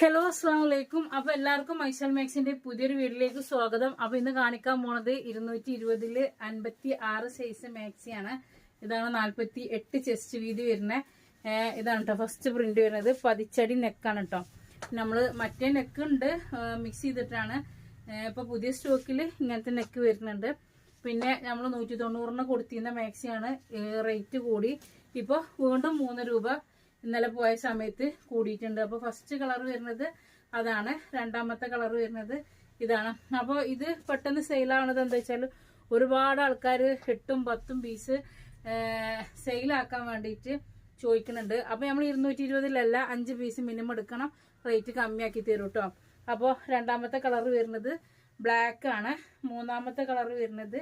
Hello അസ്സാം വലൈക്കും അപ്പൊ എല്ലാവർക്കും മൈസൽ മാക്സിന്റെ പുതിയൊരു വീഡിയോയിലേക്ക് സ്വാഗതം. അപ്പൊ ഇന്ന് കാണിക്കാൻ പോണത് ഇരുന്നൂറ്റി ഇരുപതിൽ അൻപത്തി ആറ് സൈസ് മാക്സിയാണ് ഇതാണ് നാല്പത്തി എട്ട് ചെസ്റ്റ് വീതി വരുന്ന. ഇതാണ് കേട്ടോ ഫസ്റ്റ് പ്രിന്റ് വരുന്നത്. പതിച്ചടി നെക്കാണ് കേട്ടോ നമ്മൾ മറ്റേ നെക്ക് ഉണ്ട് മിക്സ് ചെയ്തിട്ടാണ്. ഇപ്പൊ പുതിയ സ്റ്റോക്കിൽ ഇങ്ങനത്തെ നെക്ക് വരുന്നുണ്ട്. പിന്നെ നമ്മൾ നൂറ്റി തൊണ്ണൂറിന് കൊടുത്തിരുന്ന മാക്സിയാണ് റേറ്റ് കൂടി. ഇപ്പൊ വീണ്ടും മൂന്ന് രൂപ ഇന്നലെ പോയ സമയത്ത് കൂടിയിട്ടുണ്ട്. അപ്പോൾ ഫസ്റ്റ് കളർ വരുന്നത് അതാണ്. രണ്ടാമത്തെ കളർ വരുന്നത് ഇതാണ്. അപ്പോൾ ഇത് പെട്ടെന്ന് സെയിലാവണത് എന്താ വെച്ചാൽ ഒരുപാട് ആൾക്കാർ എട്ടും പത്തും പീസ് സെയിലാക്കാൻ വേണ്ടിയിട്ട് ചോദിക്കുന്നുണ്ട്. അപ്പോൾ നമ്മൾ ഇരുന്നൂറ്റി ഇരുപതിലല്ല അഞ്ച് പീസ് മിനിമം എടുക്കണം. റേറ്റ് കമ്മിയാക്കി തരും കേട്ടോ അപ്പോൾ രണ്ടാമത്തെ കളർ വരുന്നത് ബ്ലാക്ക് ആണ്. മൂന്നാമത്തെ കളർ വരുന്നത്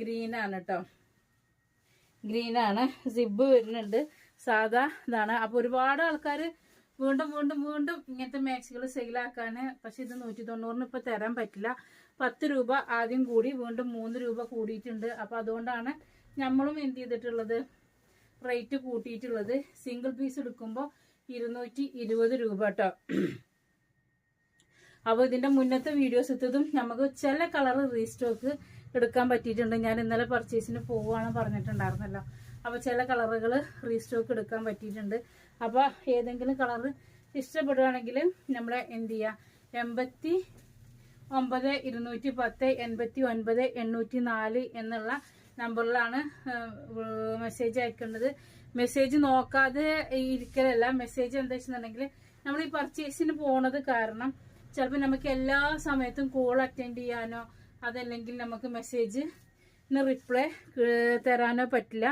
ഗ്രീനാണ് കേട്ടോ ഗ്രീനാണ് സിബ് വരുന്നുണ്ട്. സാധാ ഇതാണ്. അപ്പൊ ഒരുപാട് ആൾക്കാർ വീണ്ടും വീണ്ടും വീണ്ടും ഇങ്ങനത്തെ മാക്സികൾ സെയിലാക്കാൻ പക്ഷെ ഇത് നൂറ്റി തൊണ്ണൂറിന് ഇപ്പൊ തരാൻ പറ്റില്ല. പത്ത് രൂപ ആദ്യം കൂടി വീണ്ടും മൂന്ന് രൂപ കൂടിയിട്ടുണ്ട്. അപ്പൊ അതുകൊണ്ടാണ് നമ്മളും എന്ത് ചെയ്തിട്ടുള്ളത്? റേറ്റ് കൂട്ടിയിട്ടുള്ളത്. സിംഗിൾ പീസ് എടുക്കുമ്പോൾ ഇരുന്നൂറ്റി ഇരുപത് രൂപ കേട്ടോ. അപ്പോൾ ഇതിന്റെ മുന്നത്തെ വീഡിയോസ് എത്തതും നമുക്ക് ചില കളർ റീസ്റ്റോക്ക് എടുക്കാൻ പറ്റിയിട്ടുണ്ട്. ഞാൻ ഇന്നലെ പർച്ചേസിന് പോവുകയാണ് പറഞ്ഞിട്ടുണ്ടായിരുന്നല്ലോ. അപ്പോൾ ചില കളറുകൾ റീസ്റ്റോക്ക് എടുക്കാൻ പറ്റിയിട്ടുണ്ട്. അപ്പോൾ ഏതെങ്കിലും കളർ ഇഷ്ടപ്പെടുകയാണെങ്കിൽ നമ്മളെ എന്ത് ചെയ്യുക എൺപത്തി ഒമ്പത് ഇരുന്നൂറ്റി പത്ത് എൺപത്തി ഒൻപത് എണ്ണൂറ്റി നാല് എന്നുള്ള നമ്പറിലാണ് മെസ്സേജ് അയക്കേണ്ടത്. മെസ്സേജ് നോക്കാതെ ഇരിക്കലല്ല. മെസ്സേജ് എന്താ വെച്ചിട്ടുണ്ടെങ്കിൽ നമ്മൾ ഈ പർച്ചേസിന് പോണത് കാരണം ചിലപ്പോൾ നമുക്ക് എല്ലാ സമയത്തും കോൾ അറ്റൻഡ് ചെയ്യാനോ അതല്ലെങ്കിൽ നമുക്ക് മെസ്സേജ് റിപ്ലൈ തരാനോ പറ്റില്ല.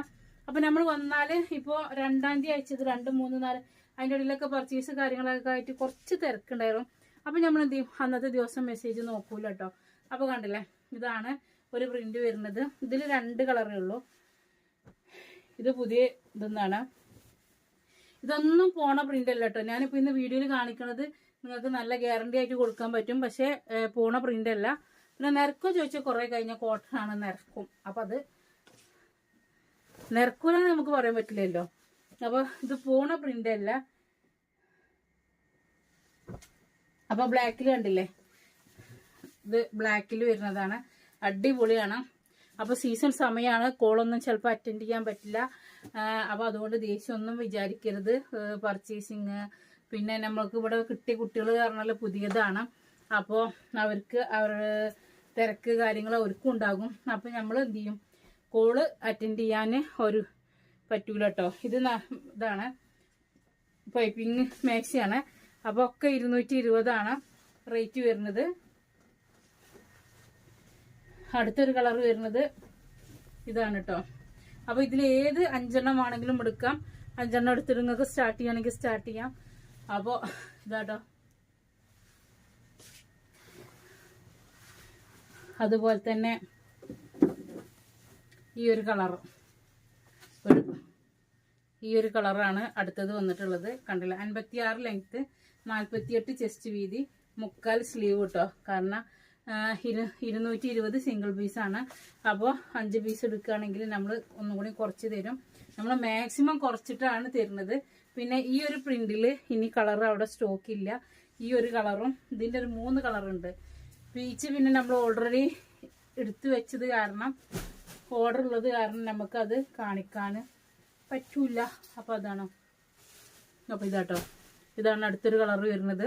അപ്പൊ നമ്മൾ വന്നാൽ ഇപ്പോ രണ്ടാം തീയതി അയച്ചത് രണ്ട് മൂന്ന് നാല് അതിന്റെ ഇടയിലൊക്കെ പർച്ചേസ് കാര്യങ്ങളൊക്കെ ആയിട്ട് കുറച്ച് തിരക്കുണ്ടായിരുന്നു. അപ്പൊ നമ്മൾ എന്ത് ചെയ്യും? അന്നത്തെ ദിവസം മെസ്സേജ് നോക്കൂല കേട്ടോ അപ്പൊ കണ്ടില്ലേ? ഇതാണ് ഒരു പ്രിന്റ് വരുന്നത്. ഇതിൽ രണ്ട് കളറേ ഉള്ളൂ. ഇത് പുതിയ ഇതൊന്നാണ്. ഇതൊന്നും പോണ പ്രിന്റ് അല്ല കേട്ടോ ഞാനിപ്പോ ഇന്ന് വീഡിയോയിൽ കാണിക്കുന്നത് നിങ്ങൾക്ക് നല്ല ഗ്യാരണ്ടി ആയിട്ട് കൊടുക്കാൻ പറ്റും. പക്ഷെ പോണ പ്രിന്റ് അല്ല. പിന്നെ നിരക്കോ ചോദിച്ചാൽ കുറെ കഴിഞ്ഞാൽ കോട്ടൺ ആണ് നിരക്കും. അപ്പൊ അത് നിരക്കൂലെന്ന് നമുക്ക് പറയാൻ പറ്റില്ലല്ലോ. അപ്പൊ ഇത് പോണ പ്രിന്റ് അല്ല. അപ്പൊ ബ്ലാക്കിൽ കണ്ടില്ലേ? ഇത് ബ്ലാക്കിൽ വരുന്നതാണ്. അടിപൊളിയാണ്. അപ്പൊ സീസൺ സമയമാണ് കോളൊന്നും ചിലപ്പോൾ അറ്റൻഡ് ചെയ്യാൻ പറ്റില്ല. അപ്പൊ അതുകൊണ്ട് ദേഷ്യമൊന്നും വിചാരിക്കരുത്. പർച്ചേസിങ് പിന്നെ നമ്മൾക്ക് ഇവിടെ കിട്ടിയ കുട്ടികൾ പറഞ്ഞാൽ പുതിയതാണ്. അപ്പോൾ അവർക്ക് അവർ തിരക്ക് കാര്യങ്ങൾ അവർക്കും ഉണ്ടാകും. അപ്പൊ നമ്മൾ എന്ത് ചെയ്യും? കോൾ അറ്റൻഡ് ചെയ്യാൻ ഒരു പറ്റൂല കേട്ടോ ഇത് ഇതാണ്. പൈപ്പിംഗ് മാക്സിയാണ് അപ്പോൾ ഒക്കെ ഇരുന്നൂറ്റി ഇരുപതാണ് റേറ്റ് വരുന്നത്. അടുത്തൊരു കളർ വരുന്നത് ഇതാണ് കേട്ടോ അപ്പോൾ ഇതിൽ ഏത് അഞ്ചെണ്ണം ആണെങ്കിലും എടുക്കാം. അഞ്ചെണ്ണം എടുത്തിട്ട് നിങ്ങൾക്ക് സ്റ്റാർട്ട് ചെയ്യണമെങ്കിൽ സ്റ്റാർട്ട് ചെയ്യാം. അപ്പോ ഇതാട്ടോ അതുപോലെ തന്നെ ഈ ഒരു കളറും ഈ ഒരു കളറാണ് അടുത്തത് വന്നിട്ടുള്ളത്. കണ്ടില്ല? അൻപത്തി ആറ് ലെങ്ത് നാൽപ്പത്തിയെട്ട് ചെസ്റ്റ് വീതി മുക്കാൽ സ്ലീവ് കേട്ടോ കാരണം ഇരു ഇരുന്നൂറ്റി ഇരുപത് സിംഗിൾ പീസാണ് അപ്പോൾ അഞ്ച് പീസ് എടുക്കുകയാണെങ്കിൽ നമ്മൾ ഒന്നും കൂടി കുറച്ച് തരും. നമ്മൾ മാക്സിമം കുറച്ചിട്ടാണ് തരുന്നത്. പിന്നെ ഈ ഒരു പ്രിന്റിൽ ഇനി കളർ അവിടെ സ്റ്റോക്ക് ഇല്ല. ഈ ഒരു കളറും ഇതിന്റെ ഒരു മൂന്ന് കളറുണ്ട്. പീച്ച് പിന്നെ നമ്മൾ ഓൾറെഡി എടുത്തു വെച്ചത് കാരണം ഓർഡർ ഉള്ളത് കാരണം നമുക്കത് കാണിക്കാൻ പറ്റൂല. അപ്പോൾ അതാണ്. അപ്പോൾ ഇതാട്ടോ. ഇതാണ് അടുത്തൊരു കളർ വരുന്നത്.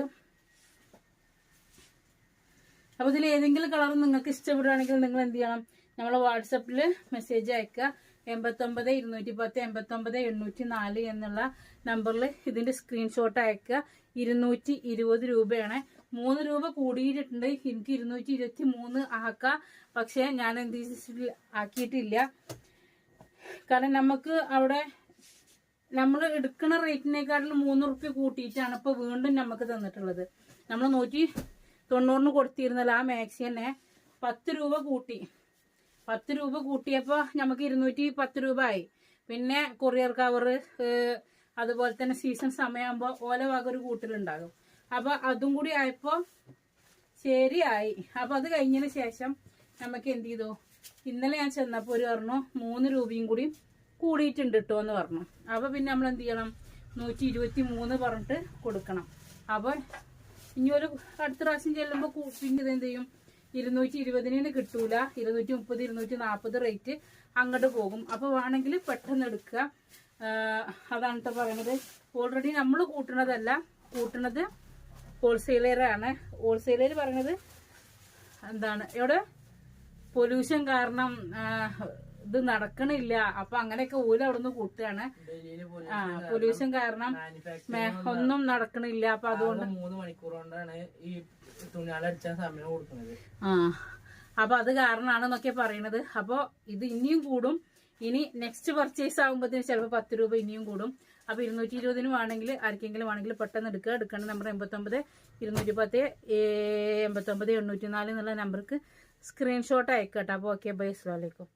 അപ്പോൾ ഇതിൽ ഏതെങ്കിലും കളർ നിങ്ങൾക്ക് ഇഷ്ടപ്പെടുകയാണെങ്കിൽ നിങ്ങൾ എന്ത് ചെയ്യണം? നമ്മളെ വാട്സപ്പിൽ മെസ്സേജ് അയക്കുക. എൺപത്തൊമ്പത് ഇരുന്നൂറ്റി പത്ത് എൺപത്തൊമ്പത് എണ്ണൂറ്റി നാല് എന്നുള്ള നമ്പറിൽ ഇതിന്റെ സ്ക്രീൻഷോട്ട് അയക്കുക. ഇരുന്നൂറ്റി ഇരുപത് രൂപയാണ്. മൂന്ന് രൂപ കൂടിയിട്ടുണ്ട്. എനിക്ക് ഇരുന്നൂറ്റി ഇരുപത്തി മൂന്ന് ആക്കാം. പക്ഷേ ഞാൻ എന്ത് ആക്കിയിട്ടില്ല. കാരണം നമുക്ക് അവിടെ നമ്മൾ എടുക്കുന്ന റേറ്റിനേക്കാട്ടിലും മൂന്ന് റുപ്യ കൂട്ടിയിട്ടാണ് ഇപ്പോൾ വീണ്ടും നമുക്ക് തന്നിട്ടുള്ളത്. നമ്മൾ നൂറ്റി തൊണ്ണൂറിന് കൊടുത്തിരുന്നല്ലോ ആ മാക്സി തന്നെ പത്ത് രൂപ കൂട്ടി. പത്ത് രൂപ കൂട്ടിയപ്പോൾ നമുക്ക് ഇരുന്നൂറ്റി പത്ത് രൂപ ആയി പിന്നെ കൊറിയർ കവർ അതുപോലെ തന്നെ സീസൺ സമയമാകുമ്പോൾ ഓല വക ഒരു കൂട്ടലുണ്ടാകും. അപ്പൊ അതും കൂടി ആയപ്പോ ശരിയായി. അപ്പൊ അത് കഴിഞ്ഞതിന് ശേഷം നമുക്ക് എന്ത് ചെയ്തു? ഇന്നലെ ഞാൻ ചെന്നപ്പോ ഒരു പറഞ്ഞു മൂന്ന് രൂപയും കൂടി കൂടിയിട്ടുണ്ട് കേട്ടോ എന്ന് പറഞ്ഞു. അപ്പൊ പിന്നെ നമ്മൾ എന്ത് ചെയ്യണം? നൂറ്റി ഇരുപത്തി മൂന്ന് പറഞ്ഞിട്ട് കൊടുക്കണം. അപ്പൊ ഇനി ഒരു അടുത്ത പ്രാവശ്യം ചെല്ലുമ്പോൾ പിന്നെ ഇത് എന്ത് ചെയ്യും? ഇരുന്നൂറ്റി ഇരുപതിന് കിട്ടൂല. ഇരുന്നൂറ്റി മുപ്പത് ഇരുന്നൂറ്റി നാൽപ്പത് റേറ്റ് അങ്ങോട്ട് പോകും. അപ്പോൾ വേണമെങ്കിൽ പെട്ടെന്ന് എടുക്കുക. അതാണ് പറയണത്. ഓൾറെഡി നമ്മൾ കൂട്ടണതല്ല. കൂട്ടണത് ഹോൾസെയിലറാണ് ഹോൾസെയിലർ പറയണത് എന്താണ്? ഇവിടെ പൊല്യൂഷൻ കാരണം ഇത് നടക്കണില്ല. അപ്പൊ അങ്ങനെയൊക്കെ ഓൽ അവിടുന്ന് കൂട്ടുകയാണ്. ആ പൊല്യൂഷൻ കാരണം ഒന്നും നടക്കണില്ല. അപ്പൊ അതുകൊണ്ട് മൂന്ന് മണിക്കൂർ കൊണ്ടാണ് ഈ തുണിയാൾ അടിച്ചാൻ സമയം കൊടുക്കുന്നത് ആ അപ്പൊ അത് കാരണമാണെന്നൊക്കെ പറയണത്. അപ്പൊ ഇത് ഇനിയും കൂടും. ഇനി നെക്സ്റ്റ് പർച്ചേസ് ആകുമ്പോഴത്തേന് ചിലപ്പോൾ പത്ത് രൂപ ഇനിയും കൂടും. അപ്പൊ ഇരുന്നൂറ്റി ഇരുപതിന് വേണമെങ്കിൽ ആർക്കെങ്കിലും വേണമെങ്കിൽ പെട്ടെന്ന് എടുക്കുക. എടുക്കേണ്ട നമ്പർ എൺപത്തൊമ്പത് ഇരുന്നൂറ്റി പത്ത് എൺപത്തൊമ്പത് എണ്ണൂറ്റി നാല് എന്നുള്ള നമ്പർക്ക് സ്ക്രീൻഷോട്ട് അയക്കട്ടെ അപ്പോൾ ഓക്കെ ബൈ അസ്ലാമലൈക്കും